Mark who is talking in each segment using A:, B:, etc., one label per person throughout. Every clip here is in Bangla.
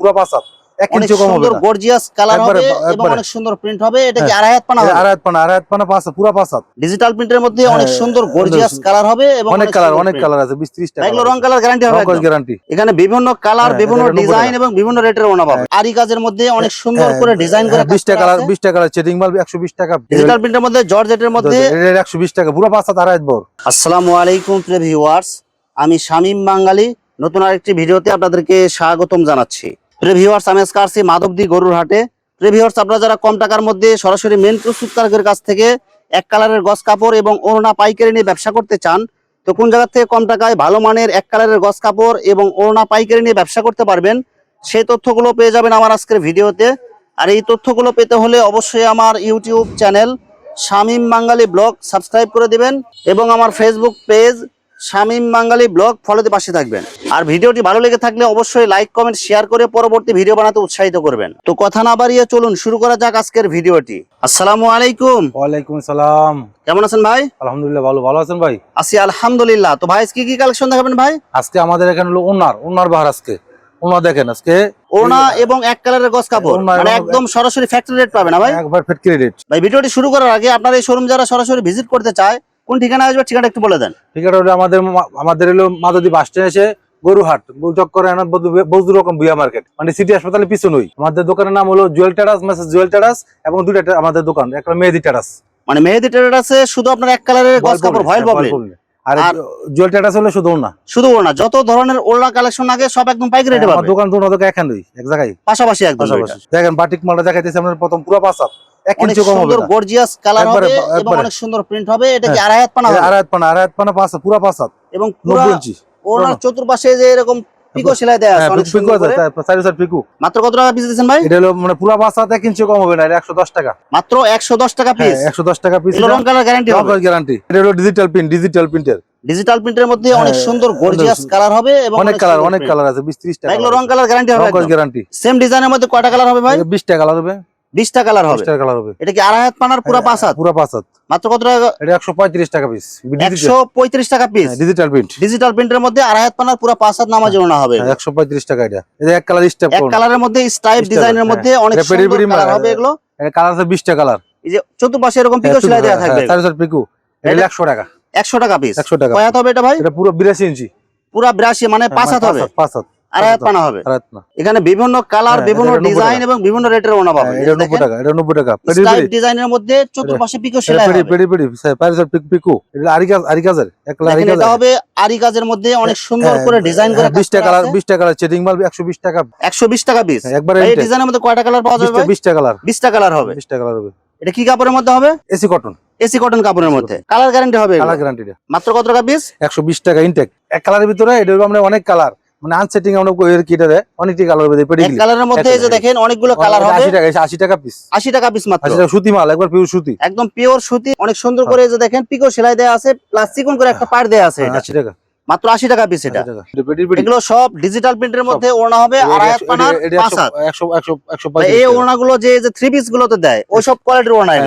A: পুরো পাঁচ এক ইঞ্চি কম হবে
B: গর্জিয়াস কালার হবে এবং অনেক সুন্দর প্রিন্ট হবে। এটা কি
A: হ্যাঁ।
B: আড়াই হাত পানা হবে?
A: আড়াই হাত পানা আড়াই হাত পানা পাঁচ পুরো পাঁচ হাত
B: ডিজিটাল প্রিন্টের মধ্যে অনেক
A: হ্যাঁ,
B: সুন্দর। গর্জিয়াস কালার হবে এবং
A: অনেক কালার অনেক কালার আছে বিশ ত্রিশটা
B: এগুলো রং কালার গ্যারান্টি হবে।
A: গ্যারান্টি
B: এখানে বিভিন্ন কালার
A: হ্যাঁ,
B: বিভিন্ন ডিজাইন এবং বিভিন্ন রেটের ওনা পাবে। আরি কাজের মধ্যে অনেক সুন্দর করে ডিজাইন করে
A: হ্যাঁ, বিশটা কালার বিশটা কালার চেটিং মাল একশো বিশ টাকা।
B: ডিজিটাল প্রিন্টের মধ্যে জর্জেটের মধ্যে
A: একশো বিশ টাকা পুরো পাঁচ হাত আড়াই হাত বড়
B: আসসালামু আলাইকুম প্রিয় ভিউয়ার্স আমি শামীম বাঙালি। নতুন আরেকটি ভিডিওতে আপনাদেরকে স্বাগতম জানাচ্ছি। প্রিয় ভিউয়ার্স আমি আজকে আসছি মাধবদী গরুর হাটে। প্রিয় ভিউয়ার্স আপনারা যারা কম টাকার মধ্যে সরাসরি মেন প্রস্তুতকারকের কাছ থেকে এক কালারের গস কাপড় এবং ওড়না পাইকারি নিয়ে ব্যবসা করতে চান, তো কোন জায়গার থেকে কম টাকায় ভালো মানের এক কালারের গস কাপড় এবং ওড়না পাইকারি নিয়ে ব্যবসা করতে পারবেন, সেই তথ্যগুলো পেয়ে যাবেন আমার আজকের ভিডিওতে। আর এই তথ্যগুলো পেতে হলে অবশ্যই আমার YouTube channel Shamim Bangali vlog subscribe করে দিবেন এবং আমার Facebook page Shamim Bangali vlog ফলোতে পাশে থাকবেন। আর ভিডিওটি ভালো লেগে থাকলে অবশ্যই লাইক কমেন্ট শেয়ার করে পরবর্তী ভিডিও বানাতে উৎসাহিত করবেন। তো কথা না বাড়িয়ে চলুন শুরু করা যাক আজকের ভিডিওটি। আসসালামু আলাইকুম।
A: ওয়ালাইকুম সালাম।
B: কেমন আছেন ভাই?
A: আলহামদুলিল্লাহ ভালো। ভালো আছেন ভাই?
B: আছি আলহামদুলিল্লাহ। তো ভাই কি কি কালেকশন দেখাবেন ভাই?
A: আজকে আমাদের এখানে হলো ওনার ওনার বাহার আজকে। ওনার দেখেন আজকে।
B: ওনা এবং এক কালারের গস কাপড়। মানে একদম সরাসরি ফ্যাক্টরি রেট পাবে না ভাই?
A: একবার ফ্যাক্টরি রেট
B: ভাই ভিডিওটি শুরু করার আগে আপনার এই শোরুম যারা সরাসরি ভিজিট করতে চায় কোন ঠিকানা আসবে ঠিকানা একটু বলে দেন।
A: ঠিকানা হলো আমাদের আমাদের হলো মাদদি বাস স্ট্যান্ড এসে গরুহাট চক্করে বহু রকম বুয়া মার্কেট মানে সিটি হাসপাতালের পিছনেই। আমাদের দোকানের নাম হলো jewel terrace message jewel terrace এবং দুইটা টে- আমাদের দোকান একটা মেহেদি টেরাস।
B: মানে মেহেদি টেরাসে শুধু আপনার এক কালারের গস কাপড় ভয়েল ববলিন
A: আর জুয়েল টেরাস হলো শুধু না
B: শুধু ওড়না। যত ধরনের ওড়না কালেকশন আগে সব একদম পাইকারি রেটে
A: আমার
B: পাবে।
A: দোকান দুটো দোকান এখানেই এক জায়গায়।
B: পাশাপাশি একদম
A: পাশাপাশি। দেখেন বাটিক মালটা দেখাইতেছে আমরা প্রথম পুরো পাঁচ হাত এক ইঞ্চি কম হবে
B: সুন্দর গর্জিয়াস কালার হবে এবং অনেক সুন্দর প্রিন্ট হবে। এটা কি
A: হ্যাঁ।
B: আড়াই হাত পানা
A: আড়াই হাত পানা আড়াই হাত পানা পাঁচ পুরো পাঁচ
B: এবং পুরো
A: নব্বই ইঞ্চি
B: ওড়নার চতুর্পাশে যে এরকম পিকো সেলাই দেয়া আছে
A: হ্যাঁ
B: অনেক
A: পিকো আছে চারি চার পিকু।
B: মাত্র কত টাকা পিস দিচ্ছেন ভাই?
A: এটা হলো মানে পুরো পাঁচ হাত কম হবে না এটা একশো দশ টাকা।
B: মাত্র একশো দশ টাকা পিস
A: একশো দশ টাকা পিস
B: রং কালার গ্যারান্টি হবে।
A: গ্যারান্টি এটা হলো ডিজিটাল প্রিন্ট ডিজিটাল প্রিন্টের
B: ডিজিটাল প্রিন্টের মধ্যে
A: হ্যাঁ,
B: অনেক সুন্দর গর্জিয়াস কালার হবে এবং
A: অনেক কালার অনেক কালার আছে বিশ ত্রিশ টাকা
B: এগুলো রং কালার গ্যারান্টি হবে
A: গ্যারান্টি
B: সেম ডিজাইনের মধ্যে কয়টা কালার হবে ভাই?
A: বিশ টাকা কালার হবে।
B: বিশটা কালার হবে।
A: কালার হবে।
B: এটা কি আড়াই হাত পানার? পুরো পাঁচ হাত?
A: পুরো পাঁচ হাত।
B: মাত্র কত টাকা?
A: এটা একশো পঁয়ত্রিশ টাকা পিস
B: একশো পঁয়ত্রিশ টাকা পিস
A: ডিজিটাল প্রিন্ট
B: ডিজিটাল প্রিন্টের মধ্যে আড়াই হাত পানার পুরো পাঁচ হাত নামাজ ওড়না হবে।
A: একশো পঁয়ত্রিশ টাকা এটা। এটা এক কালার স্টেপ
B: এক কালারের মধ্যে
A: Style,
B: ডিজাইনের
A: হ্যাঁ।
B: মধ্যে অনেক সুন্দর কালার হবে এগুলো।
A: এটা কালার আছে বিশটা কালার
B: এই যে চতুর্পাশে এরকম পিকো সেলাই দেওয়া থাকবে।
A: চারি পিকু এটা
B: এটা-
A: একশো টাকা।
B: একশো টাকা পিস
A: একশো টাকা
B: কয় হবে এটা ভাই?
A: এটা পুরো বিরাশি ইঞ্চি।
B: পুরো বিরাশি মানে পাঁচ হাত হবে।
A: পাঁচ হাত।
B: আড়াই পানা হবে।
A: আর হাত না
B: এখানে বিভিন্ন কালার
A: হ্যাঁ,
B: বিভিন্ন ডিজাইন এবং বিভিন্ন রেটের ওনা
A: হ্যাঁ,
B: পাবেন
A: এটা নব্বই টাকা এটা নব্বই টাকা। পেরি
B: ডিজাইনের মধ্যে চতুর্পাশে পিকো সেলাই হবে।
A: পেরি পেরি চারি চার পিকু পিকু। এটা আরিকাজ আরিকাজের এক কালার
B: দেখেন, এটা হবে আরি কাজের মধ্যে অনেক সুন্দর
A: হ্যাঁ,
B: করে ডিজাইন করে
A: টাকা টাকা চেটিং মাল একশো বিশ টাকা।
B: একশো বিশ টাকা পিস
A: একবারে
B: এই ডিজাইনের মধ্যে কয়টা কালার পাওয়া যাবে?
A: টাকা কালার।
B: কালার হবে।
A: টাকা কালার হবে।
B: এটা কি কাপড়ের মধ্যে হবে?
A: AC cotton.
B: এসি কটন কাপড়ের মধ্যে। কালার গ্যারান্টি হবে
A: কালার গ্যারান্টি
B: মাত্র কত টাকা পিস
A: একশো বিশ টাকা ইনটেক এক কালারের ভিতরে এটা আমরা অনেক কালার। মানে আনসেটিং আমরা এর কিটা দেয়? অনেকটি কালার পেডি
B: এক কালারের মধ্যে এই যে দেখেন অনেকগুলো কালার হবে
A: আশি টাকা আশি টাকা পিস
B: আশি টাকা পিস মাত্র।
A: আশি টাকা সুতি মাল একবার পিওর সুতি।
B: একদম পিওর সুতি অনেক সুন্দর করে এই যে দেখেন পিকো সেলাই দেওয়া আছে প্লাস চিকন করে একটা পার দেয়া আছে এটা।
A: আশি টাকা।
B: মাত্র আশি টাকা পিস এটা। এগুলো সব ডিজিটাল প্রিন্টের মধ্যে ওড়না হবে এই ওড়নাগুলো যে যে থ্রি পিস গুলোতে দেয় ওই সব কোয়ালিটির ওড়না
A: হ্যাঁ,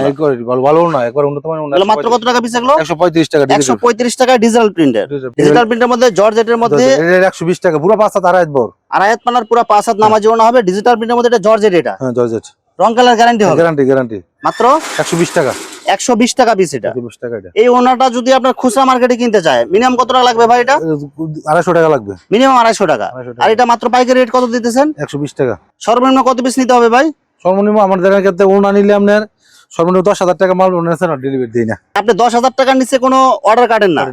A: ভালো ভালো একবার উন্নত মানের
B: মাত্র কত টাকা পিস এগুলো?
A: একশো পঁয়ত্রিশ টাকা
B: একশো পঁয়ত্রিশ টাকা ডিজিটাল প্রিন্টের ডিজিটাল প্রিন্টের মধ্যে জর্জেটের মধ্যে
A: একশো বিশ টাকা পুরো পাঁচ হাত আড়াই বর।
B: আড়াই হাত পানার পুরো পাঁচ হাত নামাজি ওড়না হবে। ডিজিটাল প্রিন্টের মধ্যে এটা জর্জেট এটা।
A: হ্যাঁ জর্জেট।
B: রং কালার গ্যারান্টি হবে।
A: গ্যারান্টি গ্যারান্টি
B: মাত্র?
A: একশো বিশ টাকা।
B: একশো বিশ টাকা পিস এটা। এই ওনাটা যদি আপনার খুচরা মার্কেটে কিনতে চায় মিনিমাম কত টাকা লাগবে ভাই এটা?
A: আড়াইশো টাকা লাগবে।
B: মিনিমাম আড়াইশো টাকা। আর এটা মাত্র পাইকারি রেট কত দিতেছেন?
A: একশো বিশ টাকা।
B: সর্বনিম্ন কত পিস নিতে হবে ভাই?
A: সর্বনিম্ন আমাদের ক্ষেত্রে ওনা নিলে আপনার সর্বনিম্ন দশ হাজার টাকা মাল ডেলিভারি দিই না।
B: আপনি দশ হাজার টাকার নিচে কোনো অর্ডার কাটেন না।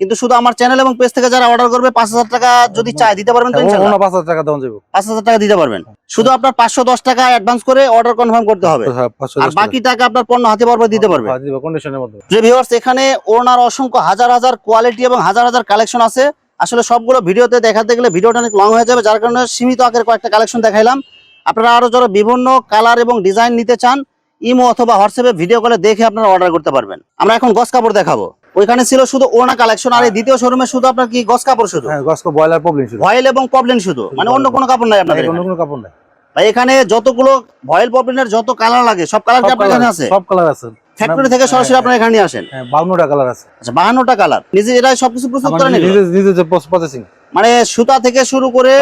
B: কিন্তু শুধু আমার চ্যানেল এবং পেজ থেকে যারা অর্ডার করবে পাঁচ হাজার টাকা যদি চায় দিতে পারবেন তো
A: পাঁচ হাজার টাকা দেওয়া যাবে।
B: পাঁচ হাজার টাকা দিতে পারবেন। শুধু আপনার পাঁচশো দশ টাকা অ্যাডভান্স করে অর্ডার কনফার্ম করতে হবে।
A: হ্যাঁ,
B: আর বাকি টাকা আপনার পণ্য হাতে পারবে দিতে পারবে।
A: হ্যাঁ, কন্ডিশনের মধ্যে।
B: যে ভিউয়ার্স এখানে ওনার অসংখ্য হাজার হাজার কোয়ালিটি এবং হাজার হাজার কালেকশন আছে। আসলে সবগুলো ভিডিওতে দেখাতে গেলে ভিডিওটা অনেক লং হয়ে যাবে যার কারণে সীমিত আকারে কয়েকটা কালেকশন দেখাইলাম। আপনারা আরও যারা বিভিন্ন কালার এবং ডিজাইন নিতে চান ইমো অথবা হোয়াটসঅ্যাপে ভিডিও কলে দেখে আপনারা অর্ডার করতে পারবেন। আমরা এখন গস কাপড় দেখাবো। ওইখানে ছিল শুধু ওনা কালেকশন আর এই দ্বিতীয় শোরুমে শুধু আপনার কি গস কাপড় শুধু?
A: হ্যাঁ গসকো বয়লার প্রবলেম ছিল
B: ভয়েল এবং পবলেন শুধু। মানে অন্য কোনো কাপড় নাই আপনাদের
A: অন্য কোনো কাপড় নাই।
B: ভাই এখানে যতগুলো ভয়েল পবলেনের যত কালার লাগে সব কালার কি আপনার
A: কালার
B: আছে?
A: সব কালার আছে।
B: ফ্যাক্টরি থেকে সরাসরি আপনারা এখানে আসেন।
A: হ্যাঁ বাউন্নটা কালার আছে।
B: আচ্ছা বাহান্নটা কালার নিজে এরাই সবকিছু প্রস্তুত করেন এগুলো?
A: নিজে নিজে যে প্রসেসিং
B: মানে সুতা থেকে শুরু করে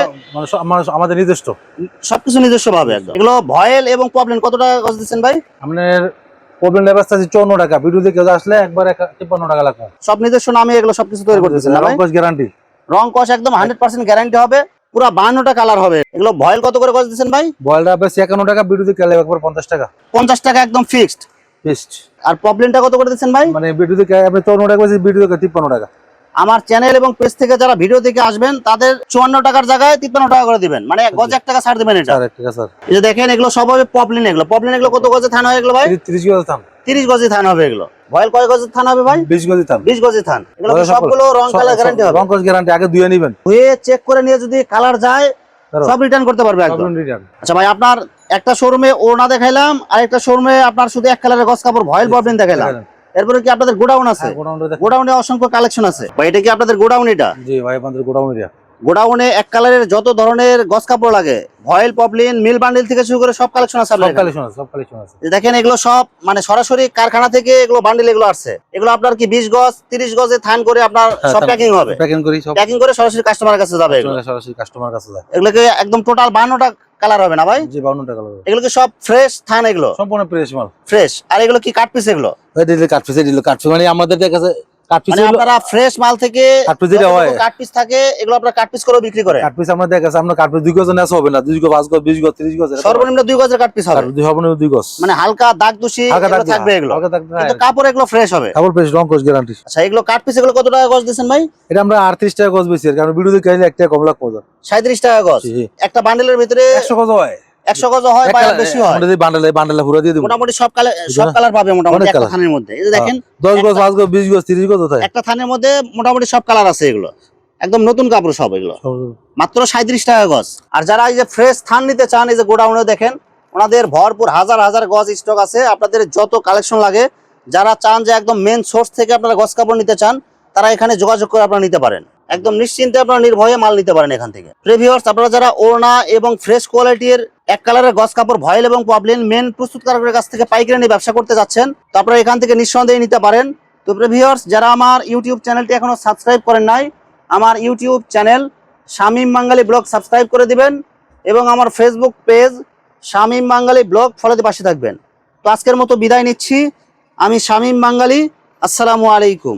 A: মানে আমাদের নিজস্ব।
B: সবকিছু নিজস্ব ভাবে একদম। এগুলো ভয়েল এবং প্রবলেম কত টাকা গজ দিচ্ছেন ভাই?
A: আপনার প্রবলেম লেবার চার্জ চৌন্ন টাকা। ভিডিও দেখে আসলে একবার তিপ্পান্ন টাকা লাগবে
B: সব নিজস্ব নামে এগুলো সবকিছু তৈরি করতেছে রং কস
A: গ্যারান্টি
B: রং কস একদম হান্ড্রেড পার্সেন্ট গ্যারান্টি হবে পুরো বান্নটা কালার হবে। এগুলো ভয়েল কত করে কস দিচ্ছেন ভাই?
A: ভয়েলটা হবে একান্ন টাকা ভিডিও দেখে একবার পঞ্চাশ টাকা।
B: পঞ্চাশ টাকা একদম ফিক্সড
A: ফিক্সড
B: আর প্রবলেমটা কত করে দিচ্ছেন ভাই?
A: মানে ভিডিও দেখে আপনি চৌন্ন টাকা ভিডিও দেখে তিপ্পান্ন টাকা।
B: আমার চ্যানেল এবং পেজ থেকে যারা ভিডিও দেখে আসবেন তাদের চুয়ান্ন টাকার জায়গায় তিপ্পান্ন টাকা করে দিবেন। মানে এক গজ এক টাকা ছাড় দিবেন এটা। এই যে দেখেন এগুলো সব হবে পপলিন এগুলো। পপলিন এগুলো কত গজে থান হয় এগুলো ভাই?
A: তিরিশ- গজ থাম
B: তিরিশ গজে থান হবে এগুলো। ভয়েল কয় গজে থান হবে ভাই?
A: বিশ গজ
B: বিশ গজে থান। এগুলো সবগুলো রং কালার গ্যারান্টি হবে?
A: রং গ্যারান্টি আগে দুয়ে নিবেন।
B: ধুয়ে চেক করে নিয়ে যদি কালার যায় সব রিটার্ন করতে পারবে একদম। আচ্ছা ভাই আপনার একটা শোরুমে ওড়না দেখাইলাম আর একটা শোরুমে আপনার শুধু এক কালারের গস কাপড় ভয়েল প্রবলেম দেখাইলাম। এরপরে কি আপনাদের গোডাউন আছে? গোডাউনে অসংখ্য কালেকশন আছে। ভাই এটা কি আপনাদের গোডাউন এটা?
A: জি ভাই আমাদের গোডাউন এরিয়া
B: গোডাউনে এক কালারের যত ধরনের গস কাপড় লাগে ভয়েল পপলিন মিল বান্ডিল থেকে শুরু করে সব কালেকশন আছে
A: সব কালেকশন আছে সব কালেকশন আছে।
B: দেখেন এগুলো সব মানে সরাসরি কারখানা থেকে এগুলো বান্ডিল এগুলো আসছে। এগুলো আপনার কি বিশ গজ তিরিশ গজে থান করে আপনার
A: হ্যাঁ,
B: সব। প্যাকিং হবে?
A: প্যাকিং করি সব
B: প্যাকিং করে সরাসরি কাস্টমারের কাছে যাবে এগুলো।
A: সরাসরি কাস্টমার কাছে যায়
B: এগুলোকে একদম টোটাল বান্নটা কালার হবে না ভাই?
A: জি 52টা কালার
B: এগুলো কি সব ফ্রেশ থান এগুলো?
A: সম্পূর্ণ ফ্রেশ মাল।
B: ফ্রেশ আর এগুলো কি কাট পিস এগুলো?
A: দিলে কাট পিস দিলে কাট পিস মানে আমাদের কাছে
B: আপনারা ফ্রেশ মাল থেকে
A: কাট পিস যেটা হয়।
B: কাট থাকে এগুলো আপনারা কাট পিস বিক্রি করে
A: আমরা দুই গজ নেওয়া হবে না দুই গজ পাঁচ গজ বিশ গজ তিরিশ গজ
B: সর্বনিম্ন দুই গজের কাট হবে।
A: আর দুই হবে না দুই গজ।
B: মানে হালকা দাগ দূষি থাকবে এগুলো। কিন্তু কাপড় এগুলো ফ্রেশ হবে।
A: কাপড় ফ্রেশ রং কোচ গ্যারান্টি
B: আচ্ছা এগুলো কাটপিস এগুলো কত টাকা গজ ভাই?
A: এটা আমরা আটত্রিশ টাকা গজ বেশি কারণ ভিডিও দেখে একটা কম
B: সাঁত্রিশ টাকা গজ। একটা বান্ডেলের ভিতরে
A: একশো গজ হয়।
B: একশো গজ হয় বা বেশি হয়।
A: আমরা যদি বান্ডেলে বান্ডেলে পুরো দিয়ে দিব।
B: মোটামুটি সব কালার সব কালার পাবে মোটামুটি একটা থানের মধ্যে। এই দেখেন
A: দশ গজ পাঁচ গজ বিশ গজ তিরিশ গজ কোথায়?
B: একটা থানের মধ্যে মোটামুটি সব কালার আছে এগুলো। একদম নতুন কাপড় সব এগুলো। মাত্র সাঁত্রিশ টাকা গজ। আর যারা এই যে ফ্রেশ থান নিতে চান এই যে গোডাউনে দেখেন ওনাদের ভরপুর হাজার হাজার গজ স্টক আছে। আপনাদের যত কালেকশন লাগে যারা চান যে একদম মেন সোর্স থেকে আপনারা গজ কাপড় নিতে চান তারা এখানে যোগাযোগ করে আপনারা নিতে পারেন। একদম নিশ্চিন্তে আপনারা নির্ভয়ে মাল নিতে পারেন এখান থেকে। প্রেভিওর্স আপনারা যারা ওড়না এবং ফ্রেশ কোয়ালিটির এক কালারের গস কাপড় ভয়েল এবং পবলিন মেন প্রস্তুতকারকের কাছ থেকে পাইকারি নিয়ে ব্যবসা করতে যাচ্ছেন, তো আপনারা এখান থেকে নিঃসন্দেহে নিতে পারেন। তো প্রিভিয়ার্স যারা আমার ইউটিউব চ্যানেলটি এখনও সাবস্ক্রাইব করেন নাই, আমার YouTube channel Shamim Bangali vlog subscribe করে দিবেন এবং আমার Facebook page Shamim Bangali vlog ফলোতে পাশে থাকবেন। তো আজকের মতো বিদায় নিচ্ছি। আমি শামীম বাঙালি আসসালামু আলাইকুম।